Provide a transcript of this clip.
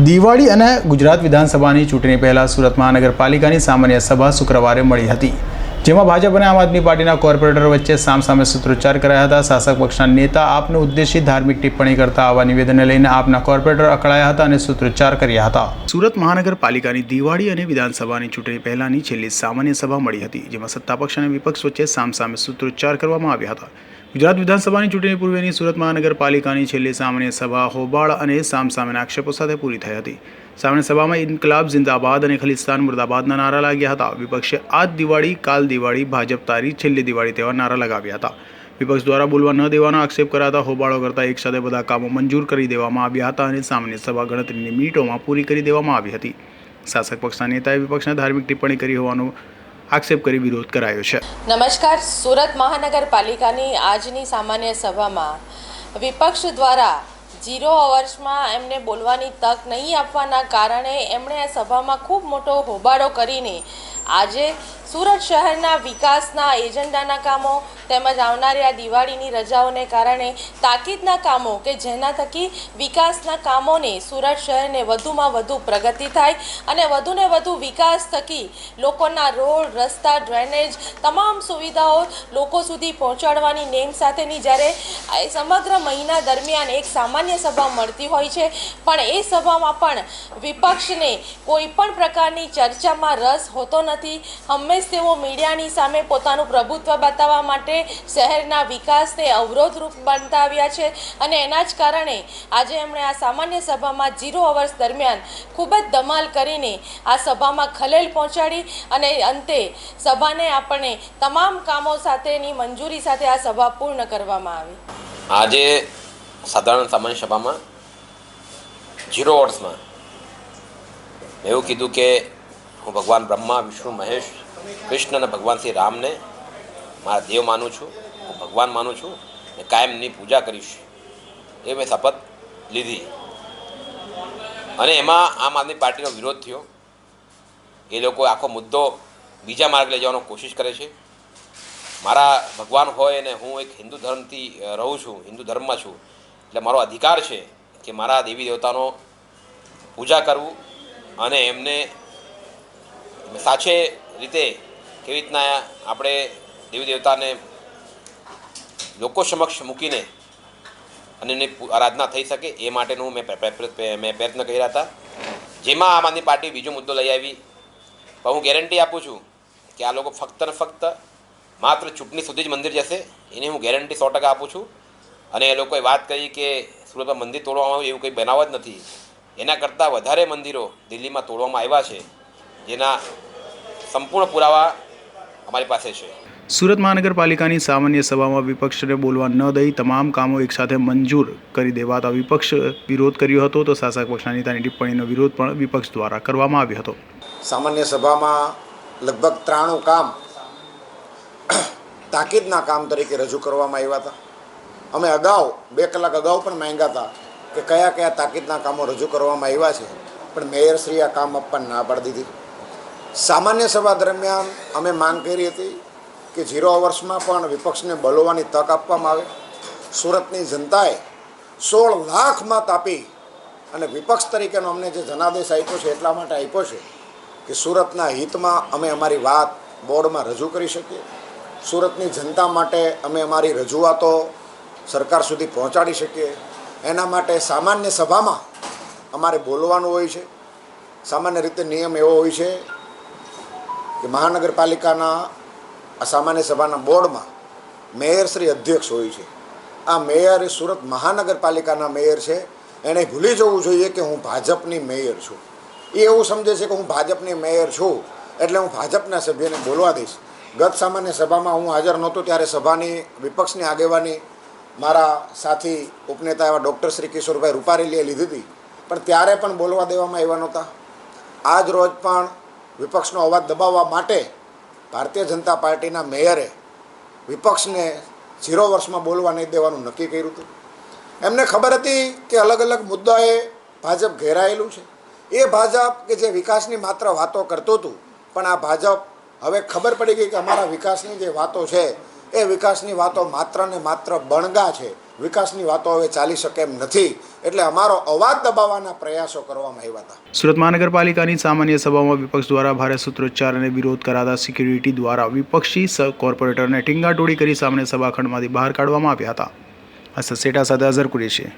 દિવાળી અને ગુજરાત વિધાનસભાની ચૂંટણી પહેલાં સુરત મહાનગરપાલિકાની સામાન્ય સભા શુક્રવારે મળી હતી, જેમાં ભાજપ અને આમ આદમી પાર્ટીના કોર્પોરેટર વચ્ચે સામસામે સૂત્રોચ્ચાર કરાયા હતા. શાસક પક્ષના નેતા આપને ઉદ્દેશી ધાર્મિક ટિપ્પણી કરતા આવા નિવેદનને લઈને આપના કોર્પોરેટર અકળાયા હતા અને સૂત્રોચ્ચાર કર્યા હતા. સુરત મહાનગરપાલિકાની દિવાળી અને વિધાનસભાની ચૂંટણી પહેલાની છેલ્લી સામાન્ય સભા મળી હતી, જેમાં સત્તાપક્ષ અને વિપક્ષ વચ્ચે સામસામે સૂત્રોચ્ચાર કરવામાં આવ્યા હતા. ગુજરાત વિધાનસભાની ચૂંટણી પૂર્વેની સુરત મહાનગરપાલિકાની છેલ્લી સામાન્ય સભા હોબાળ અને સામસામેના આક્ષેપો સાથે પૂરી થઈ હતી. સામાન્ય સભામાં ઇન્કલાબ, જિંદાબાદ અને ખલિસ્તાન મુર્દાબાદના નારા લાગ્યા હતા. વિપક્ષે આજ દિવાળી, કાલ દિવાળી, ભાજપ તારી છેલ્લી દિવાળી તેવા નારા લગાવ્યા હતા. વિપક્ષ દ્વારા બોલવા ન દેવાનો આક્ષેપ કરાતા હોબાળો કરતા એકસાથે બધા કામો મંજૂર કરી દેવામાં આવ્યા હતા અને સામાન્ય સભા ગણતરીની મિનિટોમાં પૂરી કરી દેવામાં આવી હતી. શાસક પક્ષના નેતાએ વિપક્ષને ધાર્મિક ટિપ્પણી કરી હોવાનો આક્ષેપ કરી વિરોધ કરાયો છે. નમસ્કાર. સુરત મહાનગરપાલિકાની આજની સામાન્ય સભામાં વિપક્ષ દ્વારા ઝીરો અવર્સમાં એમને બોલવાની તક નહીં આપવાના કારણે એમણે આ સભામાં ખૂબ મોટો હોબાળો કરીને આજે સુરત શહેરના વિકાસના એજન્ડાના કામો તેમજ આવનારી આ દિવાળીની રજાઓને કારણે તાકીદના કામો કે જેના થકી વિકાસના કામોને સુરત શહેરને વધુમાં વધુ પ્રગતિ થાય અને વધુને વધુ વિકાસ થકી લોકોના રોડ, રસ્તા, ડ્રેનેજ તમામ સુવિધાઓ લોકો સુધી પહોંચાડવાની નેમ સાથેની જ્યારે સમગ્ર મહિના દરમિયાન એક સામાન્ય સભા મળતી હોય છે. પણ એ સભામાં પણ વિપક્ષને કોઈ પણ પ્રકારની ચર્ચામાં રસ હોતો નથી હંમેશ તેઓ મીડિયાની સામે પોતાનું પ્રભુત્વ બતાવવા માટે શહેરના વિકાસને અવરોધરૂપ બનતા આવ્યા છે અને એના જ કારણે આજે એમણે આ સામાન્ય સભામાં ઝીરો અવર્સ દરમિયાન ખૂબ જ ધમાલ કરીને આ સભામાં ખલેલ પહોંચાડી અને અંતે સભાને આપણે તમામ કામો સાથેની મંજૂરી સાથે આ સભા પૂર્ણ કરવામાં આવી. આજે સાધારણ સામાન્ય સભામાં ઝીરો વર્ષમાં એવું કીધું કે હું ભગવાન બ્રહ્મા, વિષ્ણુ, મહેશ, કૃષ્ણ અને ભગવાન શ્રી રામને મારા દેવ માનું છું, હું ભગવાન માનું છું ને કાયમની પૂજા કરીશ. એ મેં શપથ લીધી. અને એમાં આમ આદમી પાર્ટીનો વિરોધ થયો. એ લોકો આખો મુદ્દો બીજા માર્ગ લઈ જવાનો કોશિશ કરે છે. મારા ભગવાન હોય અને હું એક હિન્દુ ધર્મથી રહું છું, હિન્દુ ધર્મમાં છું, એટલે મારો અધિકાર છે કે મારા દેવી દેવતાનો પૂજા કરવું અને એમને સાચે રીતે કેવી રીતના આપણે દેવી દેવતાને લોકો સમક્ષ મૂકીને અને એની આરાધના થઈ શકે એ માટેનું મેં મેં પ્રયત્ન કર્યા હતા. જેમાં આમ આદમી પાર્ટી બીજો મુદ્દો લઈ આવી. પણ હું ગેરંટી આપું છું કે આ લોકો ફક્ત ને ફક્ત માત્ર ચૂંટણી સુધી જ મંદિર જશે. એની હું ગેરંટી સો ટકા આપું છું. અને એ લોકોએ વાત કરી કે સુરતમાં મંદિર તોડવામાં આવ્યું એવું કંઈ બનાવ જ નથી. એના કરતાં વધારે મંદિરો દિલ્હીમાં તોડવામાં આવ્યા છે. જેના સંપૂર્ણ પુરાવા અમારી પાસે છે. સુરત મહાનગરપાલિકાની સામાન્ય સભામાં વિપક્ષને બોલવા ન દઈ તમામ કામો એકસાથે મંજૂર કરી દેવાતા વિપક્ષ વિરોધ કર્યો હતો તો શાસક પક્ષના નેતાની ટિપ્પણીનો વિરોધ પણ વિપક્ષ દ્વારા કરવામાં આવ્યો હતો. સામાન્ય સભામાં લગભગ ત્રાણું કામ તાકીદના કામ તરીકે રજૂ કરવામાં આવ્યા હતા. અમે અગાઉ બે કલાક અગાઉ પણ માંગ્યા હતા કે કયા કયા તાકીદના કામો રજૂ કરવામાં આવ્યા છે પણ મેયરશ્રી આ કામ આપવાની ના પાડી દીધી. સામાન્ય સભા દરમિયાન અમે માંગ કરી હતી કે ઝીરો અવર્સમાં પણ વિપક્ષને બોલવાની તક આપવામાં આવે. સુરતની જનતાએ સોળ લાખ મત આપી અને વિપક્ષ તરીકેનો અમને જે જનાદેશ આપ્યો છે, એટલા માટે આપ્યો છે કે સુરતના હિતમાં અમે અમારી વાત બોર્ડમાં રજૂ કરી શકીએ. સુરતની જનતા માટે અમે અમારી રજૂઆતો સરકાર સુધી પહોંચાડી શકીએ. એના માટે સામાન્ય સભામાં અમારે બોલવાનું હોય છે. સામાન્ય રીતે નિયમ એવો હોય છે કે મહાનગરપાલિકાના સામાન્ય સભાના બોર્ડમાં મેયર શ્રી અધ્યક્ષ હોય છે. આ મેયર એ સુરત મહાનગરપાલિકાના મેયર છે. એણે ભૂલી જવું જોઈએ કે હું ભાજપની મેયર છું. એ એવું સમજે છે કે હું ભાજપની મેયર છું, એટલે હું ભાજપના સભ્યને બોલવા દઈશ. ગત સામાન્ય સભામાં હું હાજર નહોતો, ત્યારે સભાની વિપક્ષની આગેવાની મારા સાથી ઉપનેતા એવા ડૉક્ટર શ્રી કિશોરભાઈ રૂપારેલીએ લીધી હતી. પણ ત્યારે પણ બોલવા દેવામાં આવ્યા નહોતા. આજ રોજ પણ વિપક્ષનો અવાજ દબાવવા માટે ભારતીય જનતા પાર્ટીના મેયરે વિપક્ષને ઝીરો વર્ષમાં બોલવા નહીં દેવાનું નક્કી કર્યું હતું. એમને ખબર હતી કે અલગ અલગ મુદ્દાએ ભાજપ ઘેરાયેલું છે. એ ભાજપ કે જે વિકાસની માત્ર વાતો કરતું હતું, પણ આ ભાજપ હવે ખબર પડી ગઈ કે અમારા વિકાસની જે વાતો છે એ વિકાસની વાતો માત્ર ને માત્ર બણગા છે. વિકાસની વાતો હવે ચાલી શકે એમ નથી. એટલે અમારો અવાજ દબાવવાના પ્રયાસો કરવામાં આવ્યા હતા. સુરત મહાનગરપાલિકાની સામાન્ય સભામાં વિપક્ષ દ્વારા ભારે સૂત્રોચ્ચાર અને વિરોધ કરાતા સિક્યુરિટી દ્વારા વિપક્ષી કોર્પોરેટરને ટીંગાટોળી કરી સામાન્ય સભાખંડમાંથી બહાર કાઢવામાં આવ્યા હતા. આ સસેટા સાથે અઝર કુરેશી.